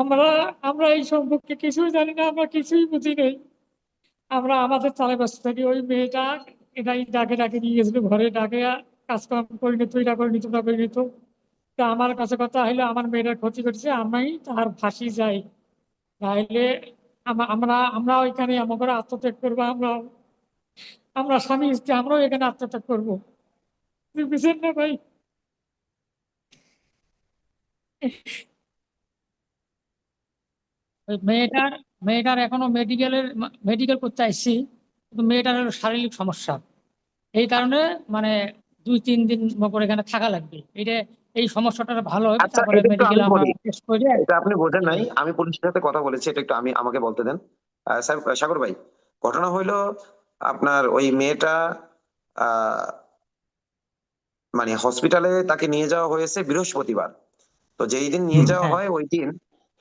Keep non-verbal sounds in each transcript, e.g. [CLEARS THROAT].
আমরা আমরা এই সম্পর্কে কিছুই জানি না, আমরা কিছুই বুঝি নেই। আমরা আমাদের চালে ব্যস্ত থাকি, ওই মেয়েটা এটাই ডাকে ডাকে নিয়ে গেছিল, ঘরে ডাকে, কাজকর্ম করে নিত এটা করে নিত ওটা করে নিত তা আমার কাছে কথা হইল, আমার মেয়েটার ক্ষতি করছে আমি তার ফাঁসি যাই। তাহলে আমরা আমরা ওইখানে করে আত্মত্যাগ করব, আমরা আমরা স্বামী স্ত্রী, আমরাও এখানে আত্মত্যাগ করব। বুঝেন না ভাই। ওই মেয়েটার মেয়েটার এখনও মেডিকেলের মেডিকেল করতে আসছি কিন্তু মেয়েটার হলো শারীরিক সমস্যা। এই কারণে মানে দুই তিন দিন পর এখানে থাকা লাগবে। এটা এই সমস্যাটা ভালো হবে আচ্ছা, তারপরে মেডিকেল আমি আমরা টেস্ট করে এটা আপনি বোঝেন নাই আমি পুলিশের সাথে কথা বলেছি এটা একটু আমি আমাকে বলতে দেন। আহ, সাগর ভাই ঘটনা হইল আপনার ওই মেয়েটা আহ, মানে হসপিটালে তাকে নিয়ে যাওয়া হয়েছে বৃহস্পতিবার। তো যেই দিন নিয়ে যাওয়া হ্যাঁ। হয় ওই দিন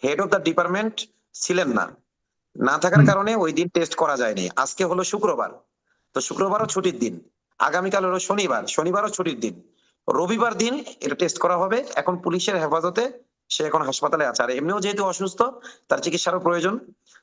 হেড অফ দ্য ডিপার্টমেন্ট ছিলেন না। না থাকার কারণে ওই দিন টেস্ট করা যায়নি। আজকে হলো শুক্রবার। তো শুক্রবারও ছুটির দিন। আগামীকাল হলো শনিবার। শনিবারও ছুটির দিন। রবিবার দিন এটা টেস্ট করা হবে। এখন পুলিশের হেফাজতে সে এখন হাসপাতালে আছে। আর এমনিও যেহেতু অসুস্থ তার চিকিৎসারও প্রয়োজন।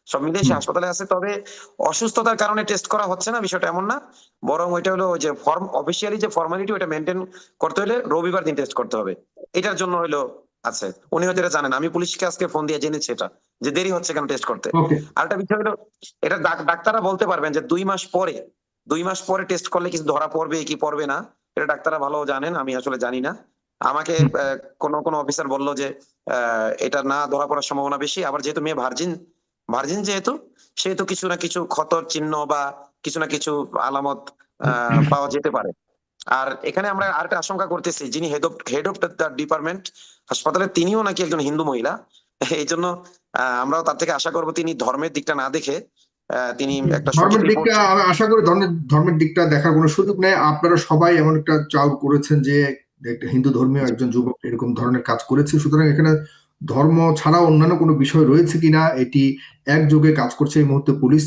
সব মিলিয়ে সে হাসপাতালে আছে। তবে অসুস্থতার কারণে টেস্ট করা হচ্ছে না বিষয়টা এমন না। বরং ওইটা হলো ওই যে ফর্ম অফিসিয়ালি যে ফর্মালিটি ওইটা মেনটেন করতে হলে রবিবার দিন টেস্ট করতে হবে। এটার জন্য হলো আছে। উনি হয়তো এটা জানেন আমি পুলিশকে আজকে ফোন দিয়ে জেনেছি এটা যে দেরি হচ্ছে কেন টেস্ট করতে। ওকে আরেকটা বিষয় হলো এটা ডাক- ডাক্তাররা বলতে পারবেন যে দুই মাস পরে দুই মাস পরে টেস্ট করলে কিছু ধরা পড়বে কি পড়বে না এটা ডাক্তাররা ভালো জানেন আমি আসলে জানি না। আমাকে কোনো কোনো অফিসার বলল যে আহ, এটা না ধরা পড়ার সম্ভাবনা বেশি আবার যেহেতু মেয়ে ভার্জিন ভার্জিন যেহেতু সেহেতু কিছু না কিছু ক্ষতর চিহ্ন বা কিছু না কিছু আলামত আহ, পাওয়া যেতে পারে। আর এখানে আমরা আরেকটা আশঙ্কা করতেছি যিনি head of head of the department হাসপাতালে তিনিও নাকি একজন হিন্দু মহিলা। এই জন্য আমরাও তার থেকে আশা করব তিনি ধর্মের দিকটা না দেখে তিনি একটা ধর্মের দিকটা আশা করি ধর্মের ধর্মের দিকটা দেখার কোনো সুযোগ নেই। আপনারা সবাই এমন একটা চাউর করেছেন যে একটা হিন্দু ধর্মীয় একজন যুবক এরকম ধরনের কাজ করেছে। সুতরাং এখানে ধর্ম ছাড়া অন্যান্য কোনো বিষয় রয়েছে কিনা এটি একযোগে কাজ করছে এই মুহূর্তে পুলিশ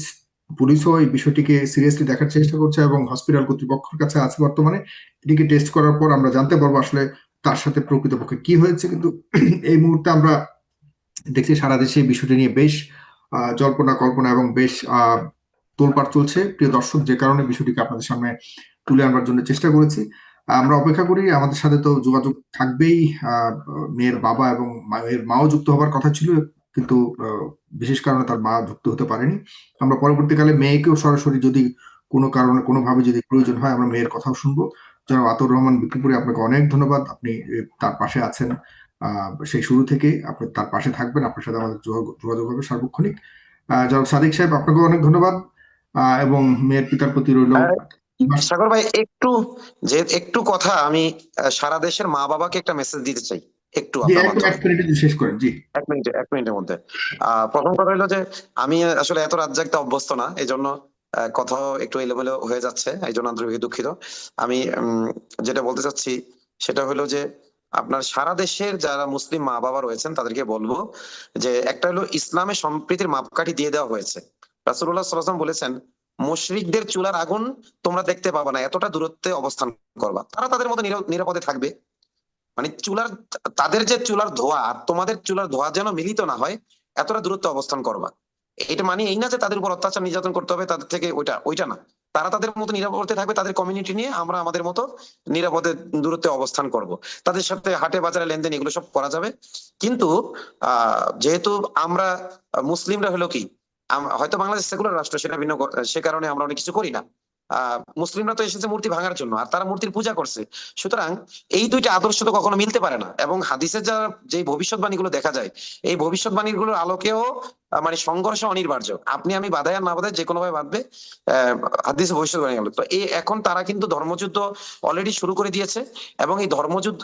পুলিশও এই বিষয়টিকে সিরিয়াসলি দেখার চেষ্টা করছে এবং হসপিটাল কর্তৃপক্ষের কাছে আছে বর্তমানে। এটিকে টেস্ট করার পর আমরা জানতে পারব আসলে তার সাথে প্রকৃতপক্ষে কি হয়েছে। কিন্তু [CLEARS THROAT] এই মুহূর্তে আমরা দেখছি সারা দেশে এই বিষয়টি নিয়ে বেশ জল্পনা, কল্পনা এবং বেশ তোলপাড় চলছে। প্রিয় দর্শক, যে কারণে বিষয়টিকে আপনাদের সামনে তুলে আনবার জন্য চেষ্টা করেছি। আমরা অপেক্ষা করি, আমাদের সাথে তো যোগাযোগ থাকবেই। মেয়ের বাবা এবং মায়ের মাও যুক্ত হবার কথা ছিল। কিন্তু বিশেষ কারণে তার মা যুক্ত হতে পারেনি। আমরা পরবর্তীকালে মেয়েকেও সরাসরি যদি কোনো কারণে কোনোভাবে যদি প্রয়োজন হয় আমরা মেয়ের কথাও শুনব। জনাব আতর রহমান বিক্রিপুরে আপনাকে অনেক ধন্যবাদ। আপনি তার পাশে আছেন। সেই শুরু থেকে আপনি তার পাশে থাকবেন। আপনার সাথে আমাদের যোগাযোগ- হবে সার্বক্ষণিক। আহ, জনাব সাদিক সাহেব আপনাকে অনেক ধন্যবাদ। আহ, এবং মেয়ের পিতার প্রতি রইল সাগর ভাই একটু যে একটু কথা আমি সারা দেশের মা বাবাকে একটা মেসেজ দিতে চাই। একটু এক মিনিটে শেষ করেন জি। এক মিনিটে এক মিনিটের মধ্যে। প্রথম কথা হলো যে আমি আসলে এত রাত জাগতে অভ্যস্ত না এই জন্য কথাও একটু এলোমেলো হয়ে যাচ্ছে এই জন্য আন্তরিক দুঃখিত। আমি যেটা বলতে চাচ্ছি সেটা হলো যে আপনার সারা দেশের যারা মুসলিম মা বাবা রয়েছেন তাদেরকে বলব যে একটা হলো ইসলামে সম্প্রীতির মাপকাঠি দিয়ে দেওয়া হয়েছে। আলাইহি ওয়াসাল্লাম বলেছেন মুশরিকদের চুলার আগুন তোমরা দেখতে পাবা না এতটা দূরত্বে অবস্থান করবা। তারা তাদের মতো নিরা- নিরাপদে থাকবে। মানে চুলার, তাদের যে চুলার ধোয়া আর তোমাদের চুলার ধোয়া যেন মিলিত না হয়, এতটা দূরত্বে অবস্থান করবা। এটা মানে এই না যে তাদের উপর অত্যাচার নির্যাতন করতে হবে, তাদের থেকে ওইটা ওইটা না। তারা তাদের মতো নিরাপদে থাকবে, তাদের কমিউনিটি নিয়ে আমরা আমাদের মতো নিরাপদে দূরত্বে অবস্থান করব। তাদের সাথে হাটে বাজারে লেনদেন এগুলো সব করা যাবে। কিন্তু যেহেতু আমরা মুসলিমরা হলো কি হয়তো বাংলাদেশ সেকুলার রাষ্ট্র, সেটা ভিন্ন সে কারণে আমরা অনেক কিছু করি না। মুসলিমরা তো এসেছে মূর্তি ভাঙার জন্য, আর তারা মূর্তির পূজা করছে। সুতরাং এই দুইটা আদর্শ তো কখনো মিলতে পারে না। এবং হাদিসের যা যে ভবিষ্যৎবাণীগুলো দেখা যায়, এই ভবিষ্যৎবাণীগুলোর আলোকেও মানে সংঘর্ষ অনিবার্য আপনি আমি বাধায় আর না বাধায় যে কোনো ভাবে বাঁধবে আহ, হাদিসে ভবিষ্যৎবাণী গেল তো এই এখন তারা কিন্তু ধর্মযুদ্ধ অলরেডি শুরু করে দিয়েছে এবং এই ধর্মযুদ্ধ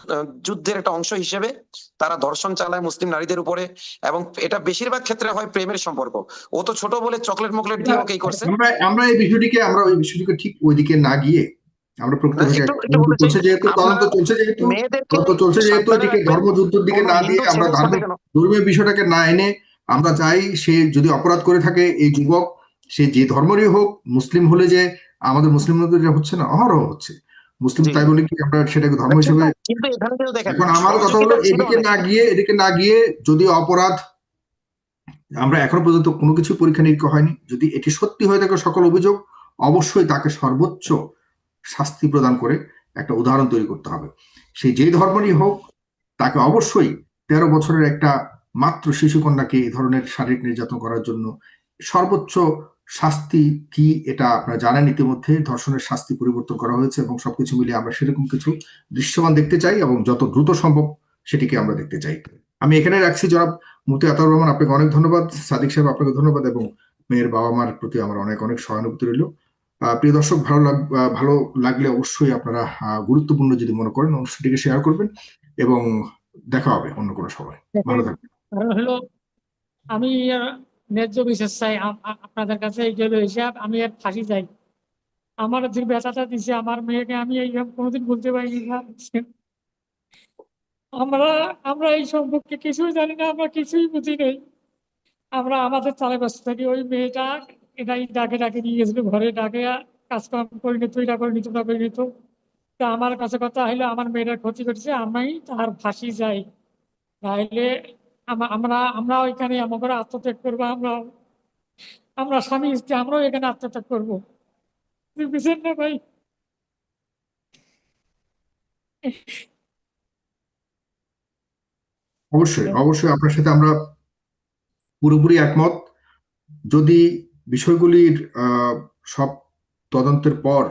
যুদ্ধের একটা অংশ হিসেবে তারা ধর্ষণ চালায় মুসলিম নারীদের উপরে এবং এটা বেশিরভাগ ক্ষেত্রে হয় প্রেমের সম্পর্ক। ও তো ছোট বলে চকলেট মকলেট দিয়ে ওকেই করছে। আমরা আমরা এই বিষয়টিকে আমরা ওই বিষয়টিকে ঠিক ওইদিকে না গিয়ে আমরা চাই, চলছে যেহেতু তদন্ত চলছে যেহেতু তদন্ত চলছে যেহেতু রাখবেন। ধর্মযুদ্ধের দিকে না দিয়ে আমরা ধর্মীয় বিষয়টাকে না এনে আমরা চাই সে যদি অপরাধ করে থাকে এই যুবক সে যে ধর্মেরই হোক মুসলিম হলে যে আমাদের মুসলিমদের এটা হচ্ছে না অহরহ হচ্ছে। মুসলিম তাই বলে কি আমরা সেটাকে ধর্ম হিসেবে কিন্তু- কিন্তু এখানে আমার কথা হলো এদিকে না গিয়ে এদিকে না গিয়ে যদি অপরাধ আমরা এখনও পর্যন্ত কোনো কিছু পরীক্ষা নিরীক্ষা হয়নি। যদি এটি সত্যি হয়ে থাকে সকল অভিযোগ অবশ্যই তাকে সর্বোচ্চ শাস্তি প্রদান করে একটা উদাহরণ তৈরি করতে হবে। সেই যেই ধর্মেরই হোক তাকে অবশ্যই তেরো বছরের একটা মাত্র শিশুকন্যাকে এই ধরনের শারীরিক নির্যাতন করার জন্য সর্বোচ্চ শাস্তি কি এটা আপনারা জানেন ইতিমধ্যে। ধর্ষণের শাস্তি পরিবর্তন করা হয়েছে এবং সবকিছু মিলিয়ে আমরা সেরকম কিছু দৃশ্যমান দেখতে চাই এবং যত দ্রুত সম্ভব সেটিকে আমরা দেখতে চাই। আমি এখানে রাখছি জনাব মুফতি আতাউর রহমান, আপনাকে অনেক ধন্যবাদ। সাদিক সাহেব, আপনাকে ধন্যবাদ এবং মেয়ের বাবা মার প্রতি আমার অনেক অনেক সহানুভূতি রইল। প্রিয় দর্শক, ভালো লাগ ভালো লাগলে অবশ্যই আপনারা গুরুত্বপূর্ণ যদি মনে করেন, অনুষ্ঠানটিকে শেয়ার করবেন এবং দেখা হবে অন্য কোনো সময়। ভালো থাকবেন। কারণ হলো, আমি ন্যায্য বিচার চাই আপ- আপ- আপনাদের কাছে এই গেল হিসাব আমি আর ফাঁসি যাই আমার যে ব্যথাটা দিছে, আমার মেয়েকে আমি এইভাবে কোনোদিন বলতে পারিনি। আমরা আমরা এই সম্পর্কে কিছুই জানি না, আমরা কিছুই বুঝি নেই। আমরা আমাদের চালে ব্যস্ত থাকি, ওই মেয়েটা এটাই ডাকে ডাকে নিয়ে গেছিল, ঘরে ডাকে কাজকর্ম করে নিত, এটা করে নিত, ওটা করে নিত। তা আমার কাছে কথা হইল আমার মেয়েটার ক্ষতি করছে আমি তার ফাঁসি যাই আমা- আমরা আমরা ওইখানে করে আত্মত্যাগ করব, আমরা আমরা স্বামী স্ত্রী, আমরাও এখানে আত্মত্যাগ করব। না ভাই। অবশ্যই অবশ্যই আপনার সাথে আমরা পুরোপুরি একমত। যদি বিষয়গুলির সব তদন্তের পর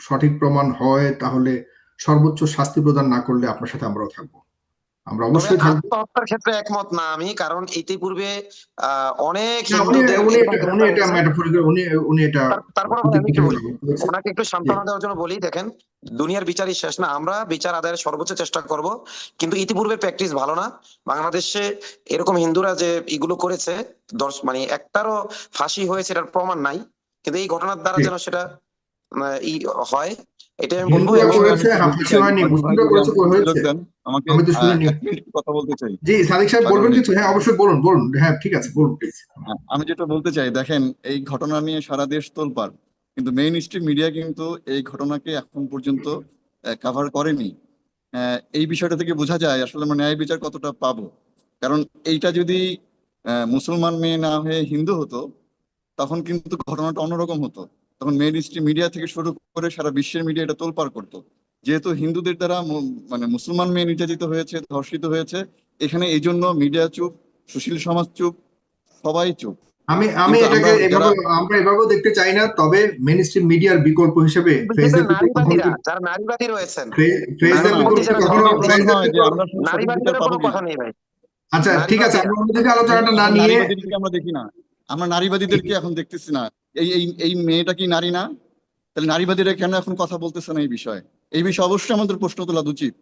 সঠিক প্রমাণ হয়, তাহলে সর্বোচ্চ শাস্তি প্রদান না করলে আপনার সাথে আমরাও থাকব। আমরা অবশ্যই আত্মহত্যার ক্ষেত্রে একমত না আমি কারণ ইতিপূর্বে অনেক উনি এটা উনি উনি উনি এটা তার- তারপরে আমি বলি? ওনাকে একটু সান্ত্বনা দেওয়ার জন্য বলি দেখেন দুনিয়ার বিচারই শেষ না আমরা বিচার আদায়ের সর্বোচ্চ চেষ্টা করব কিন্তু ইতিপূর্বে প্র্যাকটিস ভালো না। বাংলাদেশে এরকম হিন্দুরা যে এগুলো করেছে দর্শ- মানে একটারও ফাঁসি হয়েছে এটার প্রমাণ নাই কিন্তু এই ঘটনার দ্বারা যেন সেটা ই হয় এটা আমি বলব আমাকে আমি তো শুনিনি। কথা বলতে চাই। জি সাদিক সাহেব বলবেন কিছু? হ্যাঁ অবশ্যই বলুন বলুন। হ্যাঁ ঠিক আছে বলুন প্লিজ হ্যাঁ, আমি যেটা বলতে চাই দেখেন এই ঘটনা নিয়ে সারা দেশ তোলপাড় কিন্তু মেইন স্ট্রিম মিডিয়া কিন্তু এই ঘটনাকে এখন পর্যন্ত কভার করেনি। এই বিষয়টা থেকে বোঝা যায় আসলে আমরা ন্যায় বিচার কতটা পাবো। কারণ এইটা যদি মুসলমান মেয়ে না হয়ে হিন্দু হতো তখন কিন্তু ঘটনাটা অন্যরকম হতো। তখন মেইন স্ট্রিম মিডিয়া থেকে শুরু করে সারা বিশ্বের মিডিয়া এটা তোলপাড় করতো। যেহেতু হিন্দুদের দ্বারা মানে মুসলমান মেয়ে নির্যাতিত হয়েছে ধর্ষিত হয়েছে এখানে এই জন্য মিডিয়া চুপ সুশীল সমাজ চুপ সবাই চুপ। আমি আমি এটাকে আমরা এভাবেও দেখতে চাই না তবে মেন স্ট্রিম মিডিয়ার বিকল্প হিসেবে যারা নারীবাদী রয়েছেন নারীবাদীদের কোনো কথা নেই ভাই। আচ্ছা ঠিক আছে আমরা আলোচনাটা না নিয়ে আমরা দেখি না। আমরা নারীবাদীদেরকে এখন দেখতেছি না। এই এই এই মেয়েটা কি নারী না? তাহলে নারীবাদীরা কেন এখন কথা বলতেছে না এই বিষয়ে? এই বিষয়ে অবশ্যই আমাদের প্রশ্ন তোলা উচিত।